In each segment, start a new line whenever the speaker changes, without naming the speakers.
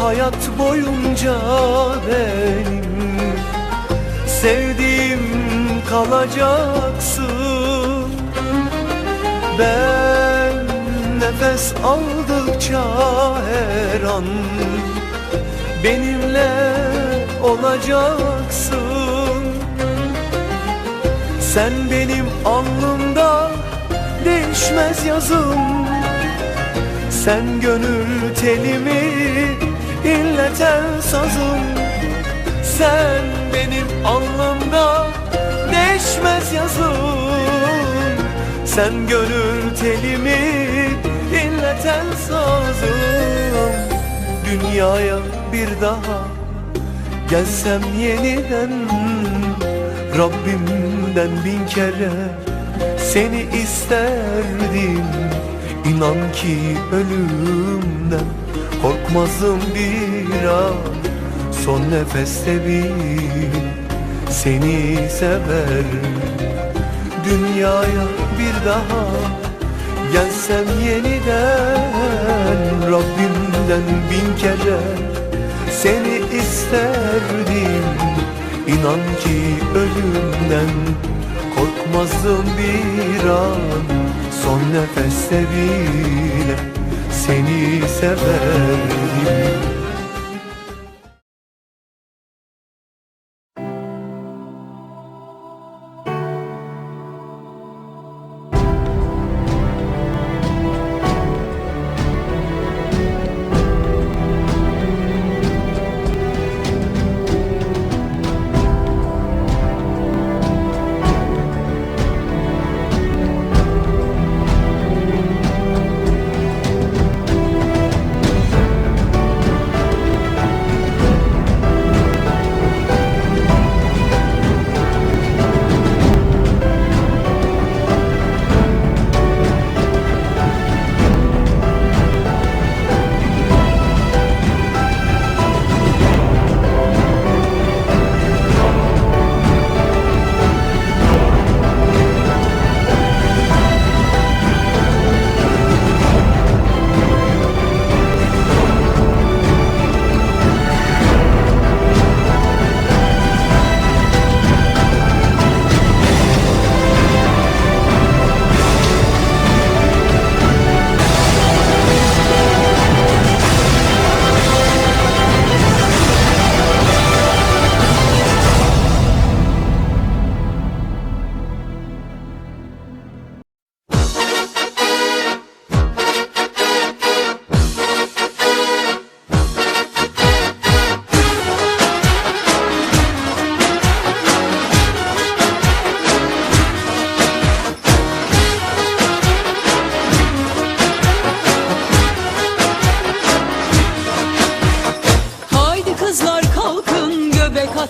Hayat boyunca benim Sevdiğim kalacaksın. Ben nefes aldıkça her an Benimle olacaksın. Sen benim alnımda değişmez yazım Sen gönül telimi inleten sazım. Sen benim alnımda değişmez yazım. Sen gönül telimi inleten sazım. Dünyaya bir daha gelsem yeniden Rabbimden bin kere seni isterdim İnan ki ölümden korkmazım bir an. Son nefeste bir seni sever. Dünyaya bir daha gelsem yeniden Rabbimden bin kere seni isterdim. İnan ki ölümden korkmazdım bir an Son nefeste bile seni severdim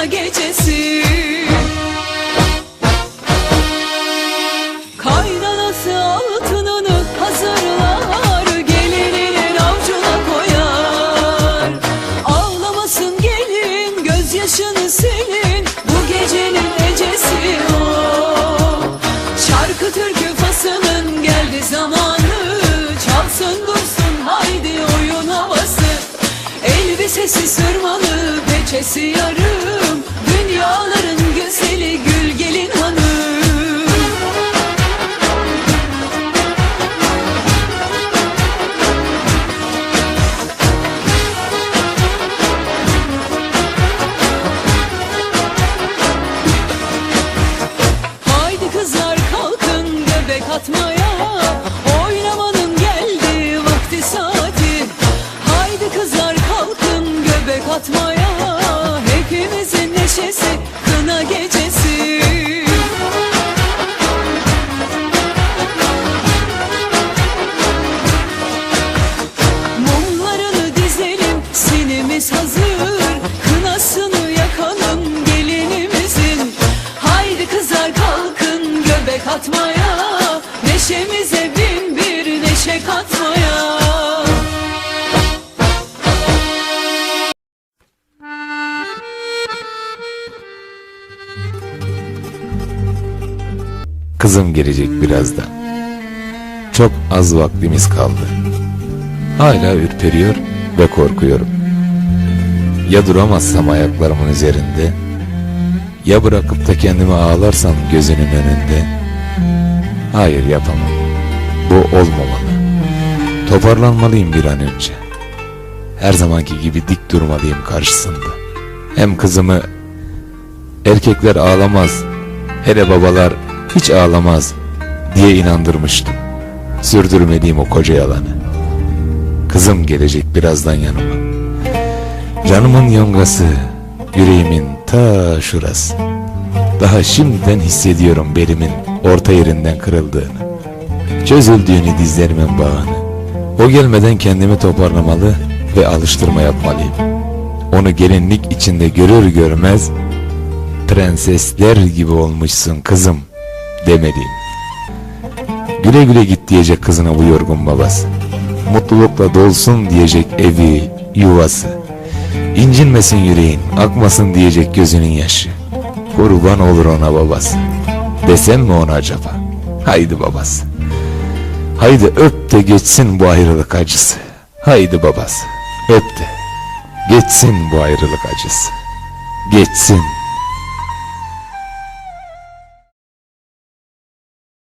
kına gecesi. Kaynanası altınını hazırlar Gelininin avcuna koyar. Ağlamasın gelin gözyaşını silin Bu gecenin ecesi o. Şarkı türkü fasının geldi zamanı Çalsın dursun haydi oyun havası. Elbisesi sırmalı peçesi yatmaya Oynamanın geldi vakti saati. Haydi kızlar kalkın göbek atmaya. Hepimizin neşesi
Kızım gelecek birazdan. Çok az vaktimiz kaldı. Hala ürperiyor ve korkuyorum. Ya duramazsam ayaklarımın üzerinde, ya bırakıp da kendimi ağlarsam gözünün önünde. Hayır yapamam. Bu olmamalı. Toparlanmalıyım bir an önce. Her zamanki gibi dik durmalıyım karşısında. Hem kızımı erkekler ağlamaz, hele babalar hiç ağlamaz diye inandırmıştım. Sürdürmeliyim o koca yalanı. Kızım gelecek birazdan yanıma. Canımın yongası, yüreğimin ta şurası. Daha şimdiden hissediyorum belimin orta yerinden kırıldığını. Çözüldüğünü dizlerimin bağını. O gelmeden kendimi toparlamalı ve alıştırma yapmalıyım. Onu gelinlik içinde görür görmez prensesler gibi olmuşsun kızım demeliyim. Güle güle git diyecek kızına bu yorgun babası. Mutlulukla dolsun diyecek evi, yuvası. İncinmesin yüreğin, akmasın diyecek gözünün yaşı. Kurban olur ona babası. Desem mi ona acaba? Haydi babası. Haydi öp de geçsin bu ayrılık acısı. Haydi babası. Öp de. Geçsin bu ayrılık acısı. Geçsin.